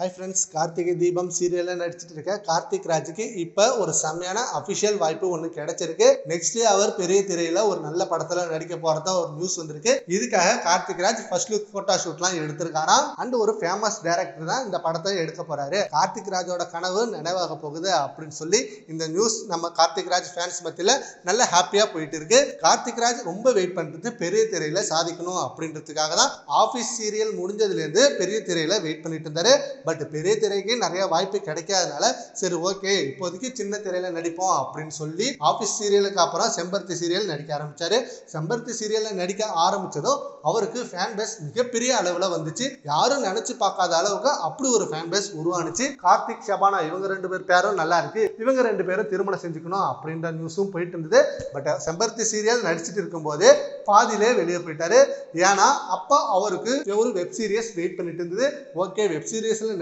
Hi friends Karthigai Deepam சீரியலில் நடிச்சிட்டு இருக்க கார்த்திக் ராஜுக்கு இப்போ ஒரு செம்மையான அஃபிஷியல் வாய்ப்பு ஒன்று கிடைச்சிருக்கு. நெக்ஸ்ட் அவர் பெரிய திரையில் ஒரு நல்ல படத்தில் நடிக்க போகிறதா ஒரு நியூஸ் வந்திருக்கு. இதுக்காக Karthik Raj first look photo ஷூட்லாம் எடுத்திருக்காராம். அண்ட் ஒரு ஃபேமஸ் டேரக்டர் தான் இந்த படத்தை எடுக்க போகிறாரு கார்த்திக் ராஜோட கனவு நினைவாக போகுது அப்படின்னு சொல்லி இந்த நியூஸ் நம்ம கார்த்திக் ராஜ் ஃபேன்ஸ் மத்தியில் நல்ல ஹாப்பியாக போயிட்டு இருக்கு. கார்த்திக் ராஜ் ரொம்ப வெயிட் பண்ணுறது பெரிய திரையில் சாதிக்கணும் அப்படின்றதுக்காக தான் ஆஃபீஸ் சீரியல் முடிஞ்சதுலேருந்து பெரிய திரையில் வெயிட் பண்ணிட்டு இருந்தாரு. பட் பெரிய திரைக்கு நிறைய வாய்ப்பு கிடைக்காதனால சரி ஓகே இப்போதைக்கு சின்ன திரையில நடிப்போம் அப்படின்னு சொல்லி ஆஃபீஸ் சீரியலுக்கு அப்புறம் செம்பருத்தி சீரியல் நடிக்க ஆரம்பிச்சாரு. செம்பருத்தி சீரியல்ல நடிக்க ஆரம்பிச்சதும் அவருக்கு ஃபேன் பேஸ் மிகப்பெரிய அளவுல வந்துச்சு. யாரும் நினைச்சு பார்க்காத அளவுக்கு அப்படி ஒரு ஃபேன் பேஸ் உருவானுச்சு. கார்த்திக் ஷபானா இவங்க ரெண்டு பேர் பேரும் நல்லா இருக்கு. இவங்க ரெண்டு பேரும் திருமணம் செஞ்சுக்கணும் அப்படின்ற நியூஸும் போயிட்டு இருந்தது. பட் செம்பருத்தி சீரியல் நடிச்சிட்டு இருக்கும்போது பாதியிலே வெளியே போயிட்டாரு. ஏன்னா அப்போ அவருக்கு ஒரு வெப் சீரியஸ் வெயிட் பண்ணிட்டு இருந்தது. ஓகே வெப்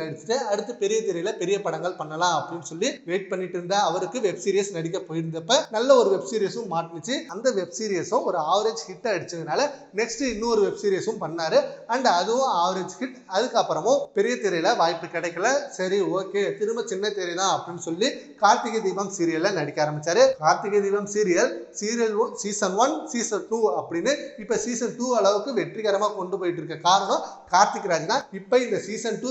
நடிச்சுட்டு அடுத்து பெரிய திரையில பெரிய படங்கள் பண்ணலாம் அப்படின்னு சொல்லி வெயிட் பண்ணிட்டு இருந்த அவருக்கு வெப் சீரிஸ் நடிக்க போயிருந்தப்ப நல்ல ஒரு வெப் சீரிஸும் மாட்டுச்சு அந்த வெப் சீரிஸும் ஒரு ஆவரேஜ் ஹிட் அடிச்சதுனால நெக்ஸ்ட் இன்னொரு வெப் சீரிஸும் பண்ணாரு. அண்ட் அதுவும் ஆவரேஜ் ஹிட் அதுக்கப்புறமும் பெரிய திரையில வாய்ப்பு கிடைக்கல. சரி ஓகே திரும்ப சின்ன திரை தான் அப்படின்னு சொல்லி கார்த்திகை தீபம் சீரியல்ல நடிக்க ஆரம்பிச்சாரு. Karthigai Deepam serial serial season one season two அப்படின்னு இப்ப சீசன் டூ அளவுக்கு வெற்றிகரமா கொண்டு போயிட்டு இருக்க காரணம் கார்த்திக் ராஜ் தான். இப்ப இந்த சீசன் டூ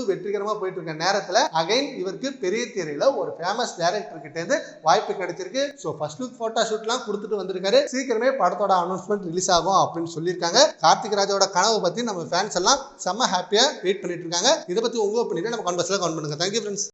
வெற்றிகரமா போயிட்டு இருக்க நேரத்துல அகைன் இவருக்கு பெரிய திரையில ஒரு ஃபேமஸ் டைரக்டர் கிட்ட இருந்து வாய்ப்பு கிடைச்சிருக்கு. ஸோ ஃபர்ஸ்ட் லுக் போட்டோ ஷூட்லாம் கொடுத்துட்டு வந்திருக்காரு. சீக்கிரமே படத்தோட அனௌன்ஸ்மெண்ட் ரிலீஸ் ஆகும் அப்படின்னு சொல்லியிருக்காங்க. கார்த்திக் ராஜோட கனவு பத்தி நம்ம ஃபேன்ஸ் எல்லாம் செம்ம ஹாப்பியா வெயிட் பண்ணிட்டு இருக்காங்க. இதை பத்தி உங்க ஒப்பீனியன் நம்ம கான்வர்ஸ்ல கவுண்ட் பண்ணுங்க. Thank you friends